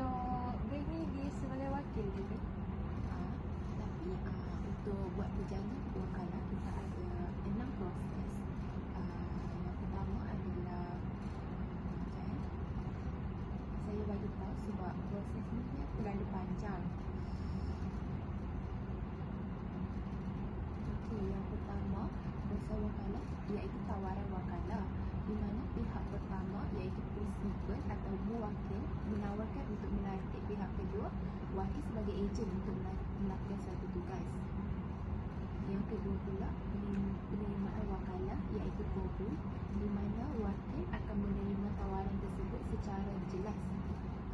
Untuk bank ni dia sebagai wakil? Bil? Ah, tapi ah, untuk buat perjalanan wakalah kita ada enam proses. Ah, yang pertama adalah Sekejap, eh. saya bagi tahu sebab proses ni dia terlalu panjang. Okey, yang pertama proses wakalah iaitu tawaran wakalah di mana pihak pertama iaitu prinsipal atau muwakil menawarkan untuk melantik pihak kedua wakil sebagai ejen untuk mela- melakukan suatu tugas. Yang kedua pula penerimaan wakalah iaitu kabul di mana wakil akan menerima tawaran tersebut secara jelas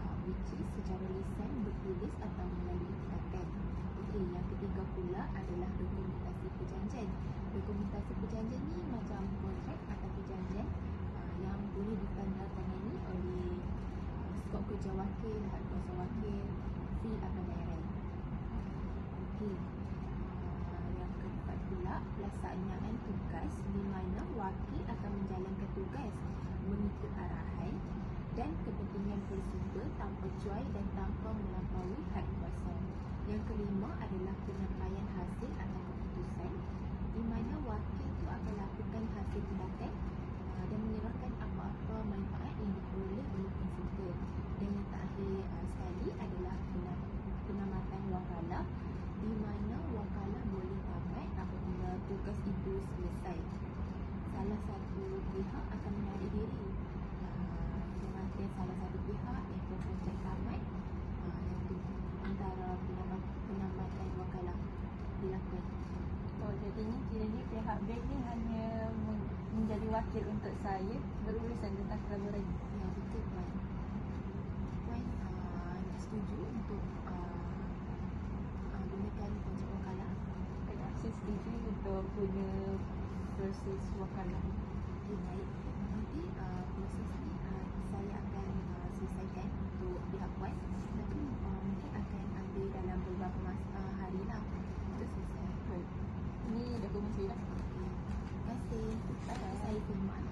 uh, which is secara lisan, bertulis atau melalui tikakan. Okey, yang ketiga pula adalah dokumentasi perjanjian. Dokumentasi perjanjian ni macam kontrak atau perjanjian uh, yang boleh ditandatangani oleh uh, skop kerja wakil, had kuasa wakil, fee atau bayaran. Okey. Uh, yang keempat pula pelaksanaan tugas di mana wakil akan menjalankan tugas mengikut arahan dan kepentingan prinsipal tanpa cuai dan tanpa melampaui had kuasa. Yang kelima adalah penyampaian hasil atau keputusan di mana wakil itu akan lakukan hasil tindakan uh, dan menyerahkan apa-apa manfaat yang diperoleh oleh prinsipal. Dan yang terakhir uh, sekali adalah penam- penamatan wakalah di mana wakalah boleh tamat apabila tugas itu selesai. Salah satu pihak akan menarik diri. Uh, kematian salah satu pihak yang kontrak tamat uh, tu antara penamat, penamatan wakalah dilakukan. Oh, jadinya kiranya pihak bank ni hanya men- menjadi wakil untuk saya berurusan tentang kelaburan. Ya betul Puan. Puan uh, nak setuju untuk uh, uh, gunakan kontrak wakalah? Ya, saya untuk guna proses wakalah. Okay, baik. Nanti uh, proses ni uh, saya akan uh, selesaikan untuk pihak Puan. Tapi uh, mungkin akan ambil dalam beberapa masa, uh, hari lah untuk selesai. Baik. Ini dokumen saya dah. Okay. Terima kasih. Saya Firman.